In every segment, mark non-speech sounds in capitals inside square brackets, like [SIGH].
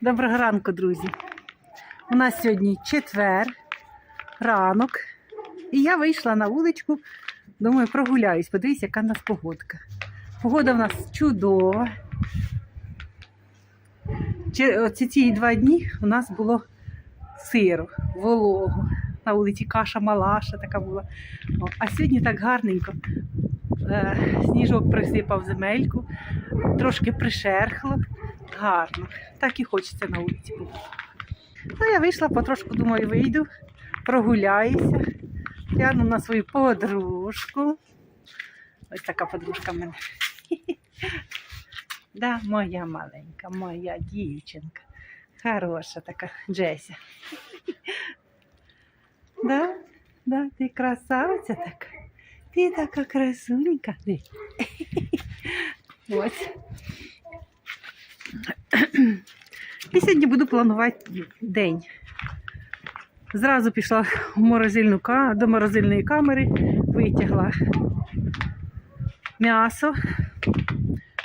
Доброго ранку, друзі. У нас сьогодні четвер, ранок. І я вийшла на вуличку, думаю, прогуляюсь, подивись, яка в нас погодка. Погода в нас чудова. Оці ці два дні у нас було сиро, волого. На вулиці каша малаша така була. А сьогодні так гарненько. Е, Сніжок присипав земельку, трошки пришерхло. Гарно. Так і хочеться на вулиці бути. Ну, я вийшла, потрошку думаю, вийду, прогуляюся, гляну на свою подружку. Ось така подружка в мене. [LAUGHS] Да, моя маленька, моя дівчинка. Хороша така Джеся. [LAUGHS] Да, да, ти красавиця така. Ти така красунька. [LAUGHS] Ось. [CLEARS THROAT] І сьогодні буду планувати день. Зразу пішла в морозильну, до морозильної камери, витягла м'ясо,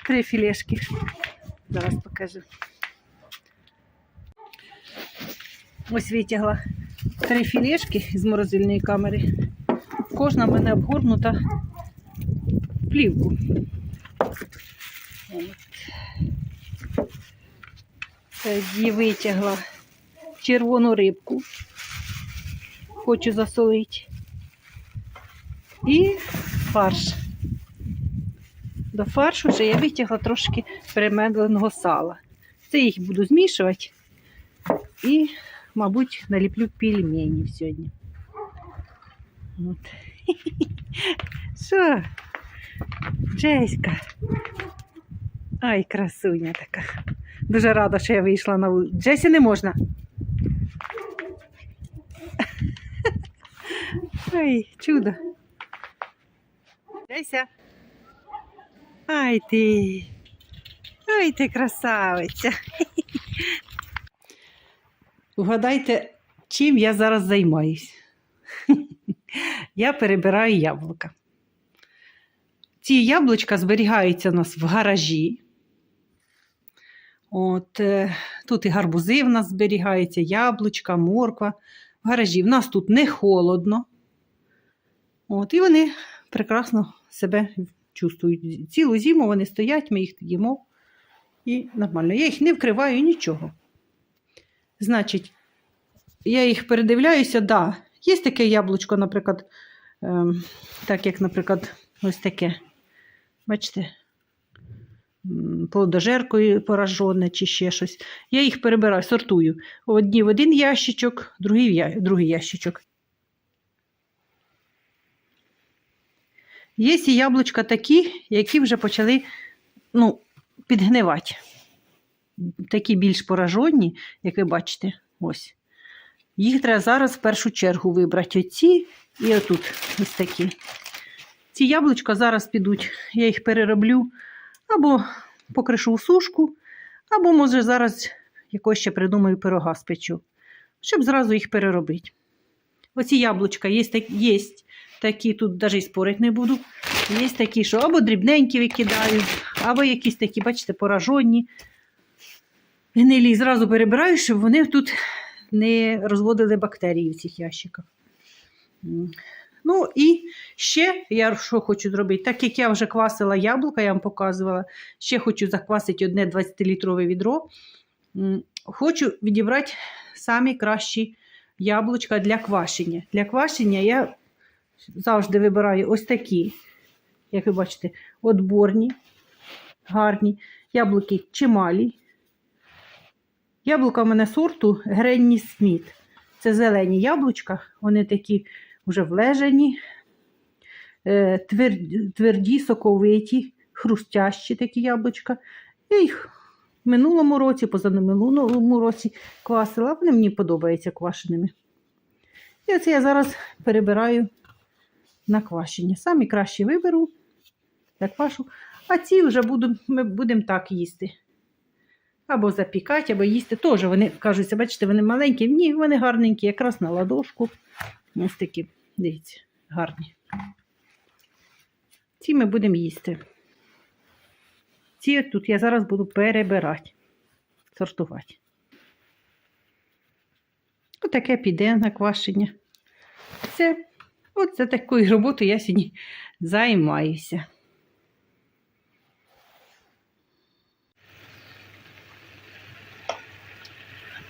три філешки. Зараз покажу. Ось витягла три філешки з морозильної камери. Кожна в мене обгорнута плівку. От. Тоді витягла червону рибку. Хочу засолити. І фарш. До фаршу вже я витягла трошки перемедленого сала. Це їх буду змішувати і, мабуть, наліплю пельменів сьогодні. [LAUGHS] Що? Джеська. Ай, красуня така. Дуже рада, що я вийшла на вулицю. Джесі не можна. Ай, чудо. Джеся. Ай ти. Ай ти красавиця. Угадайте, чим я зараз займаюсь. Я перебираю яблука. Ці яблучка зберігаються у нас в гаражі. От, е, тут і гарбузи в нас зберігаються, яблучка, морква. В гаражі. В нас тут не холодно. От, і вони прекрасно себе чувствують. Цілу зиму вони стоять, ми їх їмо. І нормально. Я їх не вкриваю нічого. Значить, я їх передивляюся, да, є таке яблучко, наприклад, ем, так як, наприклад, ось таке. Бачите? Плодожеркою поражене чи ще щось. Я їх перебираю, сортую. Одні в один ящичок, другий в другий ящичок. Є і яблучка такі, які вже почали ну, підгнивати. Такі більш поражені, як ви бачите, ось. Їх треба зараз в першу чергу вибрати оці і отут ось такі. Ці яблучка зараз підуть, я їх перероблю або покришу сушку, або, може, зараз якось ще придумаю пирога спечу, щоб зразу їх переробити. Оці яблучка є, є такі, тут навіть і спорити не буду. Є такі, що або дрібненькі викидаю, або якісь такі, бачите, поражені. Гнилі зразу перебираю, щоб вони тут не розводили бактерії в цих ящиках. Ну і ще я що хочу зробити, так як я вже квасила яблука, я вам показувала, ще хочу заквасити одне 20-літрове відро. Хочу відібрати самі кращі яблучка для квашення. Для квашення я завжди вибираю ось такі, як ви бачите, отборні, гарні, яблуки чималі. Яблука в мене сорту Гренні Сміт. Це зелені яблучка, вони такі вже влежані, е, тверді, соковиті, хрустящі такі яблучка. Я їх в минулому році, позаминулому році квасила. Вони мені подобаються квашеними. І оце я зараз перебираю на квашення. Самі кращі виберу, я квашу, а ці вже буду, ми будемо так їсти. Або запікати, або їсти. Теж вони кажуться, бачите, вони маленькі. Ні, вони гарненькі, якраз на ладошку. Ось такі, дивіться, гарні. Ці ми будемо їсти. Ці тут я зараз буду перебирати, сортувати. Отаке піде на квашення. Це, от за такою роботою я сьогодні займаюся.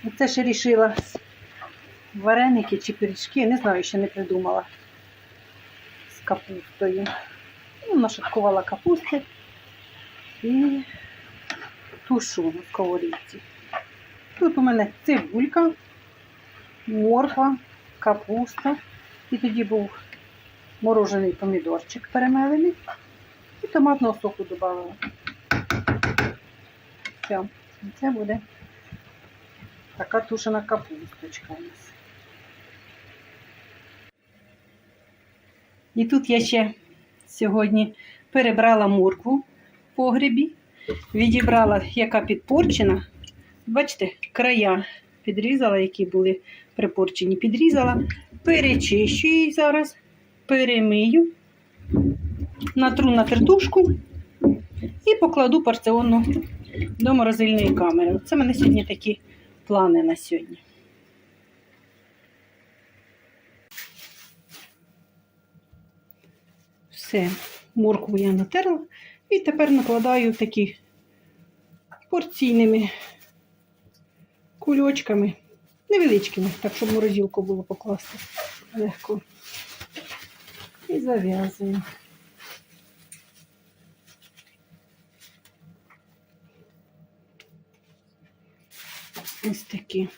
Оце ще рішила вареники чи пиріжки, не знаю, ще не придумала з капустою. Ну, нашаткувала капусти і тушу на сковорідці. Тут у мене цибулька, морква, капуста. І тоді був морожений помідорчик перемелений. І томатного соку додала. Все, це буде така тушена капусточка у нас. І тут я ще сьогодні перебрала моркву в погребі, відібрала, яка підпорчена. Бачите, края підрізала, які були припорчені, підрізала, перечищую її зараз, перемию, натру на тертушку і покладу порціонно до морозильної камери. Це в мене сьогодні такі плани на сьогодні. Все, моркву я натерла і тепер накладаю такі порційними кульочками, невеличкими, так, щоб морозилку було покласти легко. І зав'язую. Ось такі.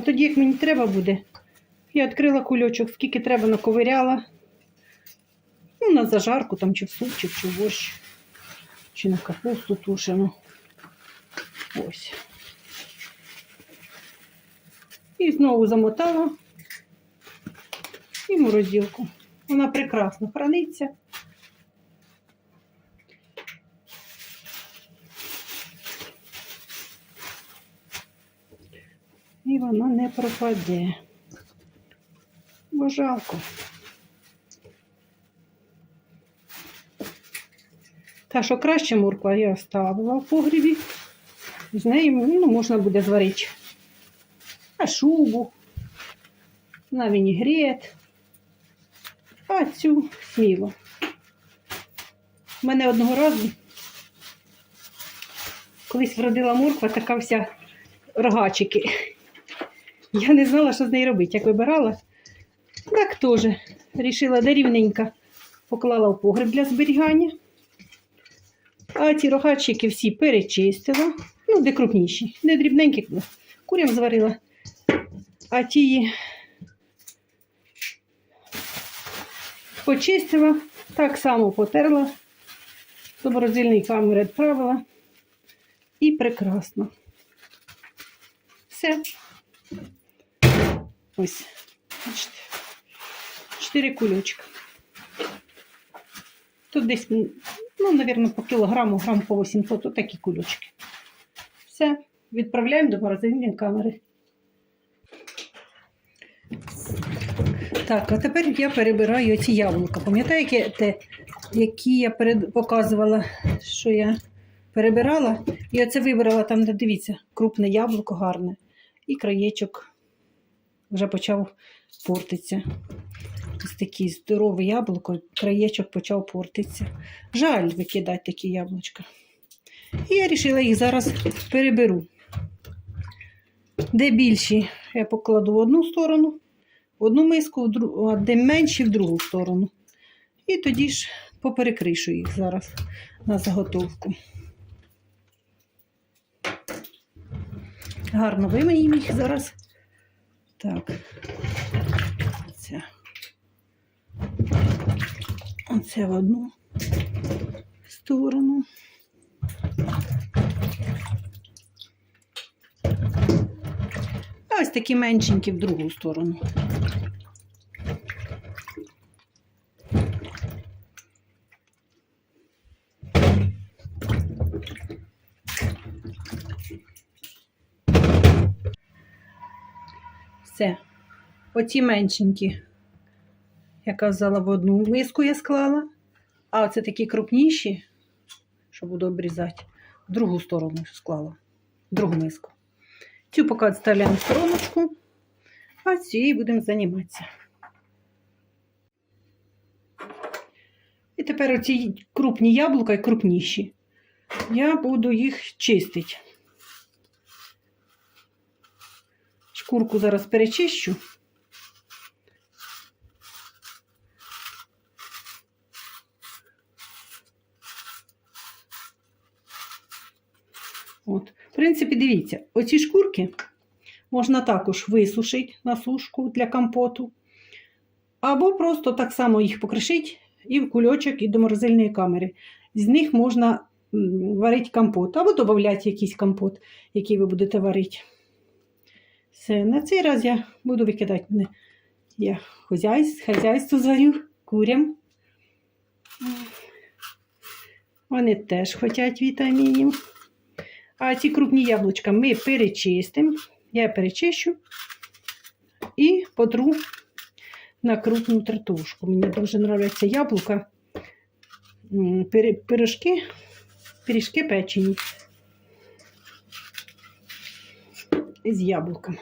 А тоді, як мені треба буде, я відкрила кульочок, скільки треба наковиряла. Ну, на зажарку там, чи в супчик, чи в борщ, чи на капусту тушену. Ось. І знову замотала і морозилку. Вона прекрасно храниться. Вона не пропаде. Бо жалко. Та, що краще морква я оставила в погрібі. З нею ну, можна буде зварити на шубу, на вінігрет, а цю сміло. У мене одного разу колись вродила морква, така вся рогачики. Я не знала, що з нею робити. Як вибирала, так теж рішила, де рівненько поклала в погреб для зберігання. А ці рогачики всі перечистила. Ну, де крупніші, де дрібненькі, курям зварила. А ті почистила, так само потерла, до морозильної камери відправила. І прекрасно. Все. Ось. Бачите. Чотири кульочка. Тут десь, ну, мабуть, по кілограму, грам по 800, то такі кульочки. Все, відправляємо до морозильної камери. Так, а тепер я перебираю ці яблука. Пам'ятаєте, те, які я перед... показувала, що я перебирала? І оце вибрала там, де дивіться, крупне яблуко гарне. І краєчок вже почав портитися. Ось таке здорове яблуко, краєчок почав портитися. Жаль викидати такі яблучка. І я вирішила їх зараз переберу. Де більші, я покладу в одну сторону, в одну миску, а де менші в другу сторону. І тоді ж поперекришу їх зараз на заготовку. Гарно вимиємо їх зараз. Так. оце. Оце в одну сторону. Ось такі меншенькі в другу сторону. Все. Оці меншенькі я казала, в одну миску я склала, а оце такі крупніші, що буду обрізати, в другу сторону склала, в другу миску. Цю поки відставляємо в стороночку, а цією будемо займатися. І тепер оці крупні яблука і крупніші. Я буду їх чистити. Шкурку зараз перечищу. От. В принципі, дивіться, оці шкурки можна також висушити на сушку для компоту. Або просто так само їх покришити і в кульочок, і до морозильної камери. З них можна варити компот, або додати якийсь компот, який ви будете варити. Все, на цей раз я буду викидати. Не, Я хазяйство зварю курям. Вони теж хочуть вітамінів. А ці крупні яблучка ми перечистимо. Я перечищу і потру на крупну тертушку. Мені дуже подобається яблука. Пирожки, пиріжки печені з яблуком.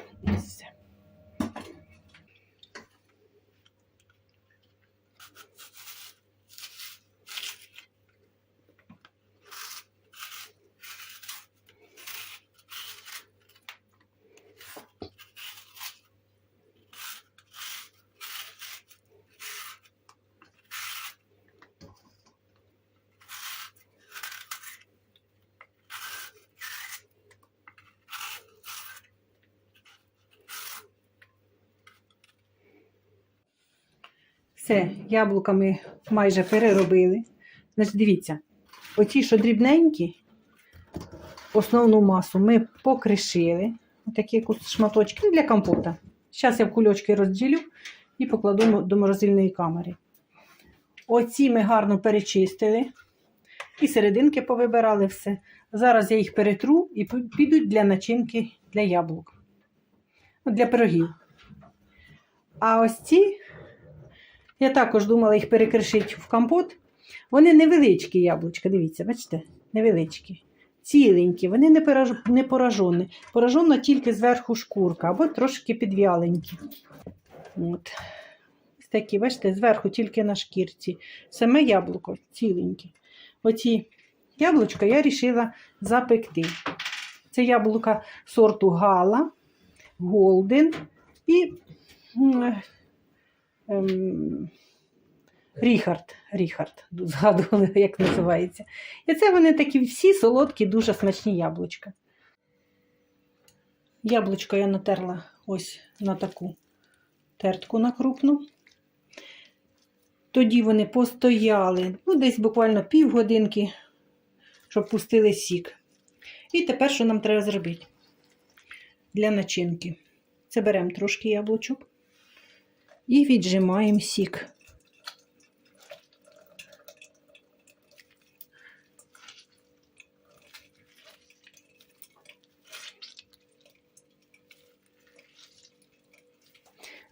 Все. Все, яблука ми майже переробили. Значить, дивіться, оці, що дрібненькі, основну масу ми покришили. Такі шматочки ну, для компота. Зараз я в кульочки розділю і покладу до морозильної камери. Оці ми гарно перечистили. І серединки повибирали все. Зараз я їх перетру і підуть для начинки для яблук. Ну, Для пирогів. А ось ці я також думала їх перекришити в компот. Вони невеличкі яблучка, дивіться, бачите? Невеличкі. Ціленькі, вони не, пораж... не поражені. Поражена тільки зверху шкурка або трошки підвяленькі. От. Ось такі, бачите, зверху тільки на шкірці. Саме яблуко ціленьке. Оці яблучка я вирішила запекти. Це яблука сорту Гала, Голден і ем, Ріхард. Ріхард, згадували, [LAUGHS] як називається. І це вони такі всі солодкі, дуже смачні яблучка. Яблучко я натерла ось на таку тертку на крупну. Тоді вони постояли, ну, десь буквально півгодинки, щоб пустили сік. І тепер що нам треба зробити? Для начинки. Це беремо трошки яблучок і віджимаємо сік.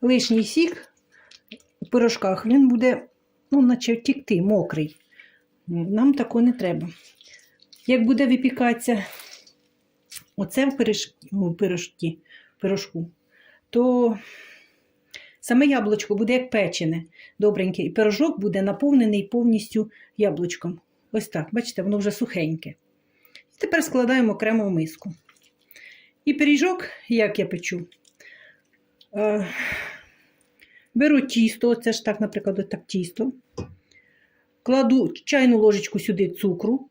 Лишній сік у пирожках він буде, ну, наче тікти, мокрий. Нам такого не треба. Як буде випікатися оце в пирожки, пирожку, то саме яблучко буде як печене, добреньке, і пирожок буде наповнений повністю яблучком. Ось так, бачите, воно вже сухеньке. І тепер складаємо окремо в миску. І пиріжок, як я печу, е, беру тісто, це ж так, наприклад, так тісто, кладу чайну ложечку сюди цукру,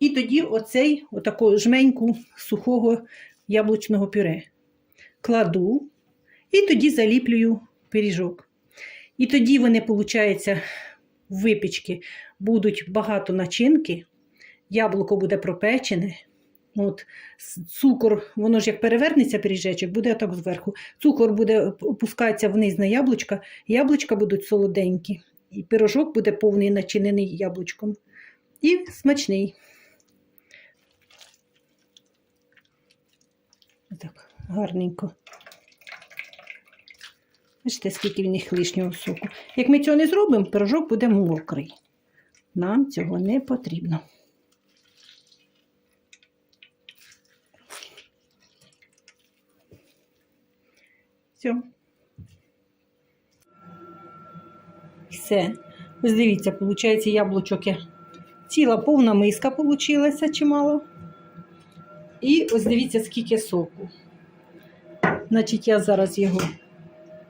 і тоді оцей отаку жменьку сухого яблучного пюре. Кладу і тоді заліплюю пиріжок. І тоді вони, виходить, випічки будуть багато начинки, яблуко буде пропечене. От, цукор, воно ж як перевернеться пиріжечок, буде так зверху. Цукор буде опускатися вниз на яблучка, яблучка будуть солоденькі, і пирожок буде повний начинений яблучком. І смачний. Так, гарненько. Бачите, скільки в них лишнього соку. Як ми цього не зробимо, пирожок буде мокрий. Нам цього не потрібно. Все. Все. Ось дивіться, виходить, яблучок ціла повна миска получилася чимало. І ось дивіться, скільки соку. Значить, я зараз його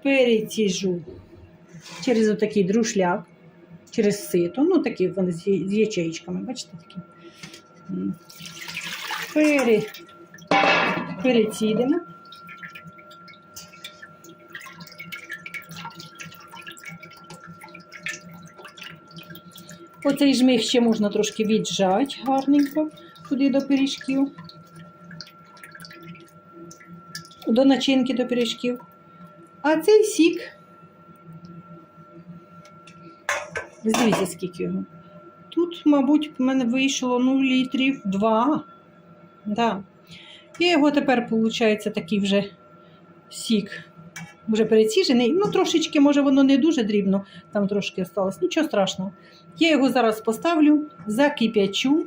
переціжу через отакий друшляк, через сито. Ну, такі вони з ячеїчками, бачите такі. Пере, перецідимо. Оцей жмих ще можна трошки віджати гарненько туди до пиріжків. До начинки до пиріжків. А цей сік. Дивіться, скільки його. Тут, мабуть, в мене вийшло ну, літрів два. Да. І його тепер, виходить, такий вже сік. Вже переціжений. Ну, трошечки, може, воно не дуже дрібно, там трошки осталось. Нічого страшного. Я його зараз поставлю, закип'ячу.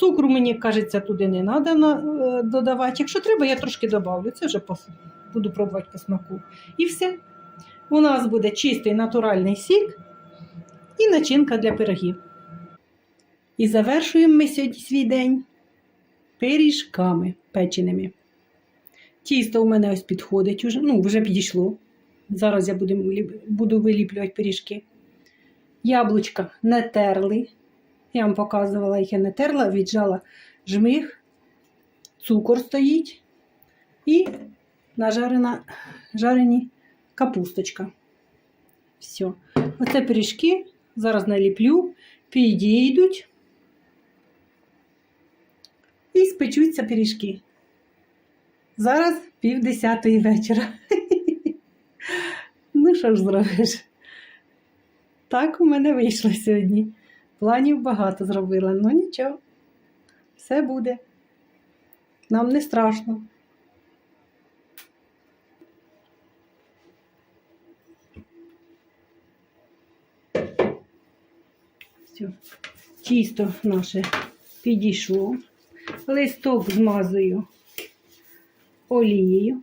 Цукру, мені кажеться, туди не треба додавати. Якщо треба, я трошки додавлю. Це вже по, буду пробувати по смаку. І все. У нас буде чистий натуральний сік і начинка для пирогів. І завершуємо ми сьогодні свій день пиріжками печеними. Тісто у мене ось підходить, уже, ну, вже підійшло. Зараз я буду, буду виліплювати пиріжки. Яблучка не терли. Я вам показувала, їх я не терла, віджала жмих, цукор стоїть і нажарена жарені капусточка. Все. Оце пиріжки. Зараз наліплю, підійдуть і спечуться пиріжки. Зараз пів десятої вечора. [LAUGHS] Ну, що ж зробиш? Так у мене вийшло сьогодні. Планів багато зробила, ну нічого. Все буде. Нам не страшно. Все. Тісто наше підійшло. Листок змазую олією.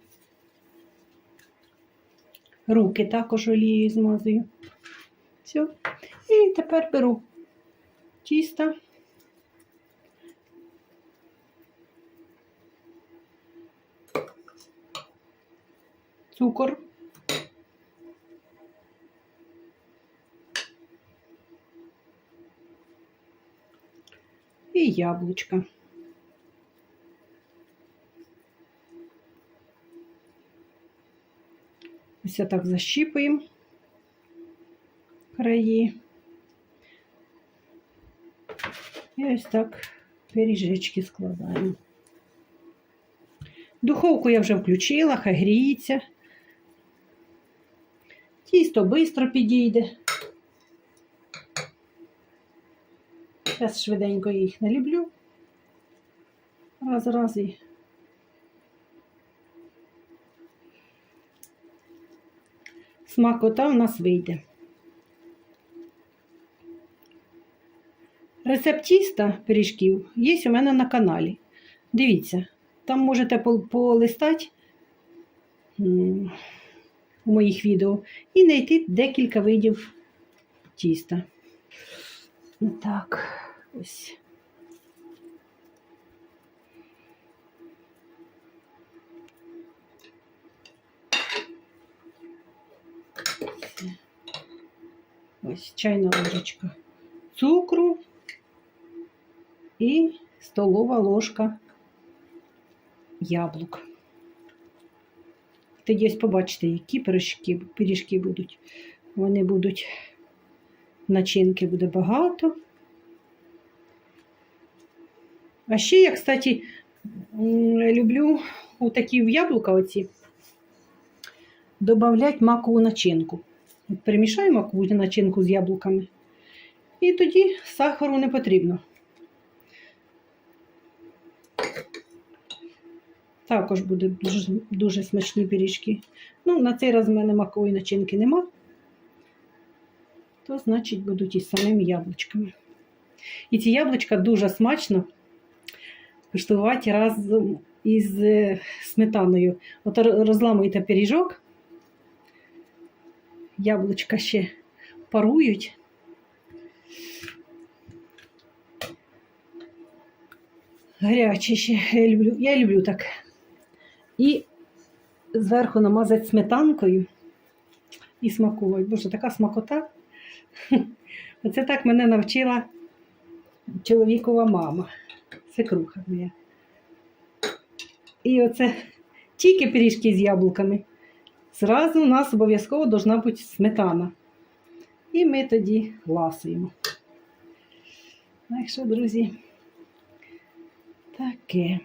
Руки також олією змазую. Все. І тепер беру тісто. Цукор. І яблучко. Ось так защіпуємо краї. І ось так пиріжечки складаємо. Духовку я вже включила, хай гріється. Тісто швидко підійде. Зараз швиденько їх наліблю. Раз, раз і. Смакота в нас вийде. Рецепт тіста пиріжків є у мене на каналі. Дивіться, там можете полистати у моїх відео і знайти декілька видів тіста. Так, ось. Ось чайна ложечка цукру і столова ложка яблук. Тоді ось побачите, які пиріжки, пиріжки будуть. Вони будуть, начинки буде багато. А ще я, кстати, люблю у такі в яблука оці додавати макову начинку. Перемішаю макову начинку з яблуками. І тоді сахару не потрібно. Також будуть дуже, дуже смачні пиріжки. Ну, на цей раз в мене макової начинки нема. То, значить, будуть із самими яблучками. І ці яблучка дуже смачно куштувати разом із е, сметаною. От розламуєте пиріжок, яблучка ще парують. Гарячі ще я люблю. Я люблю так. І зверху намазати сметанкою і смакувати. Боже, така смакота. [LAUGHS] Оце так мене навчила чоловікова мама, свекруха моя. І оце тільки пиріжки з яблуками. Зразу у нас обов'язково должна бути сметана. І ми тоді ласуємо. Так що, друзі, таке.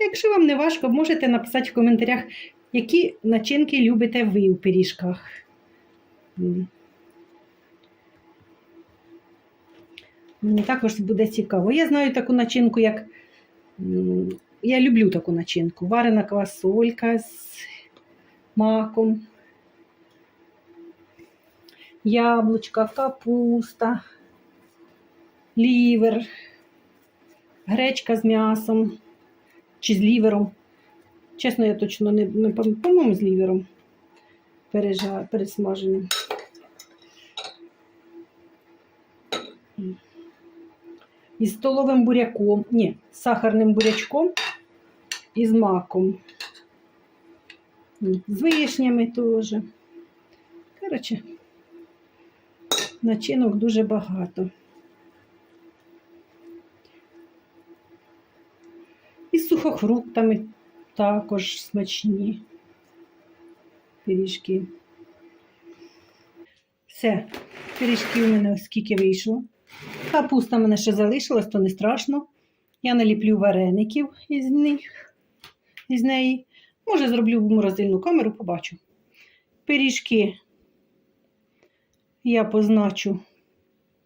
Якщо вам не важко, можете написати в коментарях, які начинки любите ви у пиріжках. М. Мені також буде цікаво. Я знаю таку начинку, як. Я люблю таку начинку. Варена квасолька з маком, яблучка, капуста, лівер, гречка з м'ясом чи з лівером. Чесно, я точно не, не по-моєму, з лівером пересмаженим. Із столовим буряком, ні, з сахарним бурячком і з маком. З вишнями теж. Коротше, начинок дуже багато. І з сухофруктами також смачні пиріжки. Все, пиріжки у мене скільки вийшло. Капуста мене ще залишилась, то не страшно. Я наліплю вареників із них, із неї. Може, зроблю в морозильну камеру, побачу. Пиріжки я позначу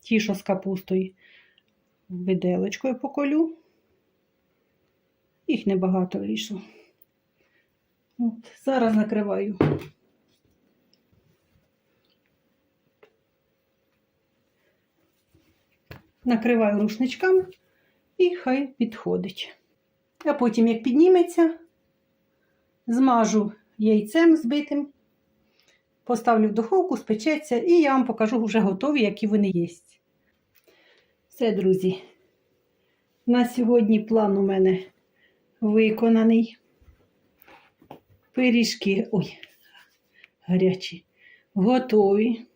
ті, що з капустою виделочкою поколю. Їх небагато вийшло. От, зараз накриваю. Накриваю рушничками і хай підходить. А потім, як підніметься, змажу яйцем збитим, поставлю в духовку, спечеться, і я вам покажу вже готові, які вони є. Все, друзі. На сьогодні план у мене виконаний. Пиріжки, ой, гарячі, готові.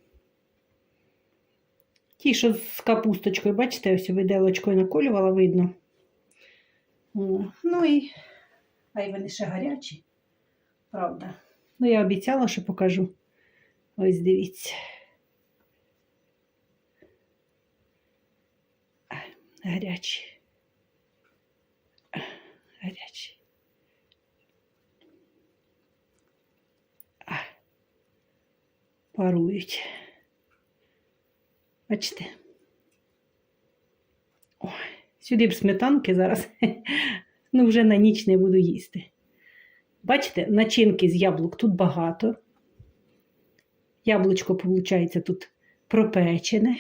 Ті, що з капусточкою, бачите, ось виделочкою наколювала, видно. Ну і, а й вони ще гарячі, правда. Ну, я обіцяла, що покажу. Ось дивіться. Гарячі. Гарячі. Парують. Бачите? Ой, сюди б сметанки зараз. [LAUGHS] Ну, вже на ніч не буду їсти. Бачите, начинки з яблук тут багато. Яблучко, виходить, тут пропечене.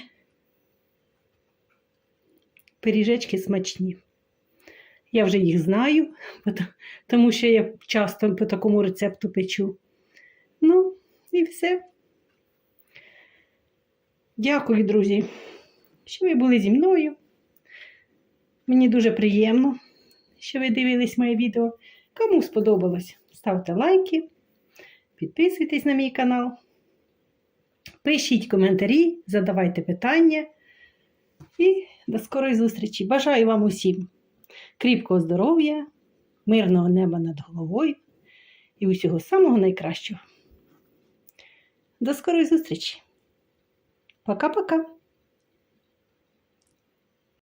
Пиріжечки смачні. Я вже їх знаю, [LAUGHS] тому що я часто по такому рецепту печу. Ну, і все. Дякую, друзі, що ви були зі мною. Мені дуже приємно, що ви дивились моє відео. Кому сподобалось, ставте лайки, підписуйтесь на мій канал, пишіть коментарі, задавайте питання. І до скорої зустрічі. Бажаю вам усім кріпкого здоров'я, мирного неба над головою і усього самого найкращого. До скорої зустрічі! Пока-пока!